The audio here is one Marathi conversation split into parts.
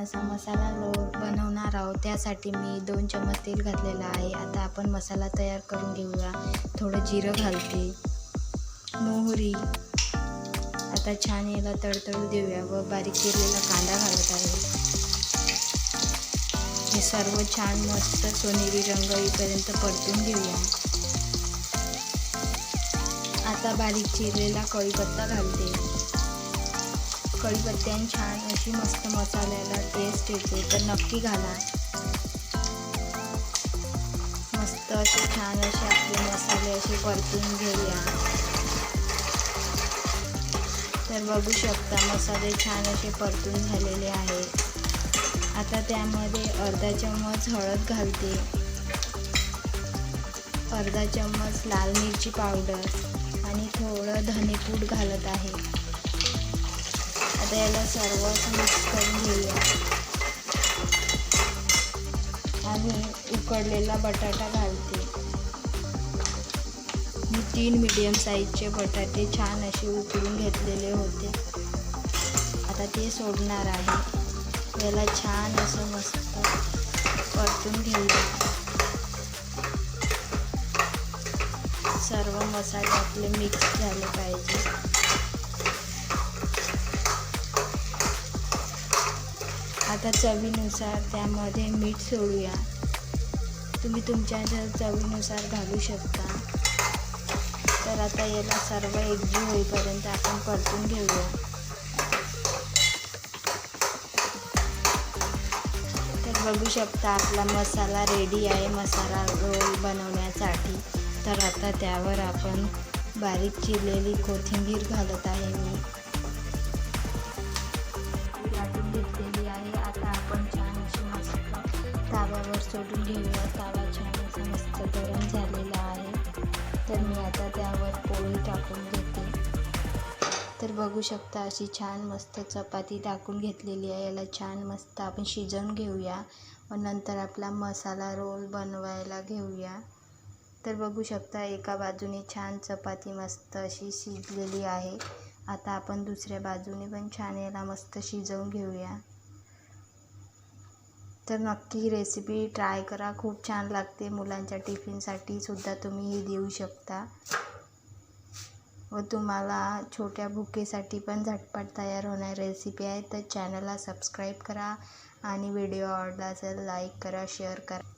असा मसाला रोल बनवणार आहोत त्यासाठी मी दोन चमच तेल घातलेलं आहे. आता आपण मसाला तयार करून घेऊया. थोडं जिरं घालते. मोहरी. आता छान याला तडतडू देऊया व बारीक केलेला कांदा घालत आहे. हे सर्व छान मस्त सोनेरी रंग येईपर्यंत परतून घेऊया. आता बारीक चिरलेला कढीपत्ता घालते. कढीपत्त्याने छान अशी मस्त मसाल्याला टेस्ट येते. तर नक्की घाला. मस्त असे छान असे आपले मसाले असे परतून घेऊया. तर बघू शकता मसाले छान असे परतून झालेले आहेत. आता त्यामध्ये अर्धा चम्मच हळद घालते. अर्धा चम्मच लाल मिरची पावडर आणि थोडं धनेपूड घालत आहे. आता याला सर्व मिक्स करून घेऊया आणि उकडलेला बटाटा घालते. मी तीन मीडियम साईजचे बटाटे छान असे उकळून घेतलेले होते. आता ते सोडणार आहे. याला छान असं मस्त परतून घेऊया सर्व मसाले आपले मिक्स झाले पाहिजे. आता चवीनुसार त्यामध्ये मीठ सोडूया. तुम्ही तुमच्या चवीनुसार घालू शकता. तर आता याला सर्व एकजीव होईपर्यंत आपण परतून घेऊया. तर बघू शकता आपला मसाला रेडी आहे मसाला रोल बनवण्यासाठी. तर आता त्यावर आपण बारीक चिरलेली कोथिंबीर घालत आहे मी. ताव्यावर सोडून घेऊया. तावा छान असा मस्त गरम झालेला आहे. तर मी आता त्यावर पोळी टाकून घेते. तर बघू शकता अशी छान मस्त चपाती टाकून घेतलेली आहे. याला छान मस्त आपण शिजवून घेऊया. व नंतर आपला मसाला रोल बनवायला घेऊया. तर बघू शकता एका बाजूने छान चपाती मस्त अशी शिजलेली आहे. आता आपण दुसऱ्या बाजूने पण छान याला मस्त शिजवून घेऊया. तर नक्की ही रेसिपी ट्राय करा. खूप छान लागते मुलांच्या टिफिनसाठी सुद्धा तुम्ही ही देऊ शकता. व तुम्हाला छोट्या भुकेसाठी पण झटपट तयार होणारी रेसिपी आहे तर चॅनलला सबस्क्राईब करा आणि व्हिडिओ आवडला असेल लाईक करा शेअर करा.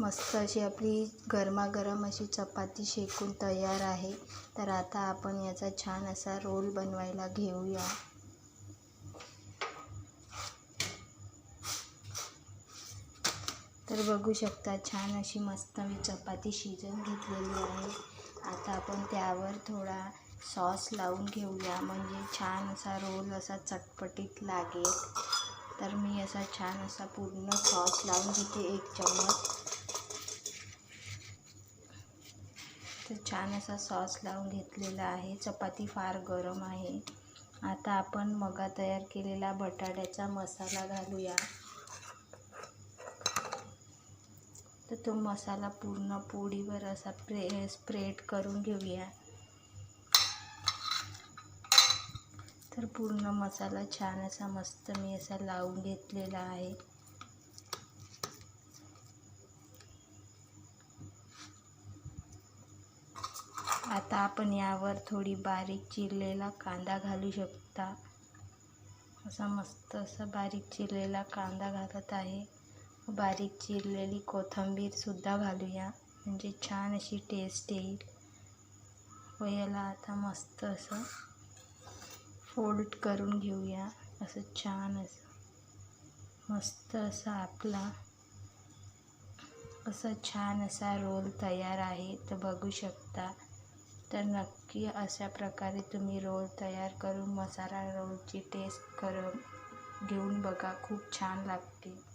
मस्त अशी आपली गरमागरम अशी चपाती शेकून तयार आहे. तर आता आपण याचा छान असा रोल बनवायला घेऊया. तर बघू शकता छान अशी मस्त मी चपाती शिजवून घेतलेली आहे. आता आपण त्यावर थोडा सॉस लावून घेऊया. म्हणजे छान असा रोल असा चटपटीत लागेल. तर मी असा छान असा पूर्ण सॉस लावून घेते एक चम्मच. तर छान असा सॉस लावून घेतलेला आहे. चपाती फार गरम आहे. आता आपण मगा तयार केलेला बटाट्याचा मसाला घालूया. तर तो मसाला पूर्ण पोळीवर असा प्रे स्प्रेड करून घेऊया. तर पूर्ण मसाला छान असा मस्त मी असा लावून घेतलेला आहे. आता आपण यावर थोडी बारीक चिरलेला कांदा घालू शकता. असा मस्त असा बारीक चिरलेला कांदा घालत आहे. बारीक चिरलेली कोथिंबीरसुद्धा घालूया. म्हणजे छान अशी टेस्ट येईल. व याला आता मस्त असं फोल्ड करून घेऊया. असं छान असं. मस्त असा आपला असा छान असा रोल तयार आहे. तर बघू शकता. तर नक्की अशा प्रकारे तुम्ही रोल तयार करून मसाला रोलची टेस्ट करून घेऊन बघा. खूप छान लागते.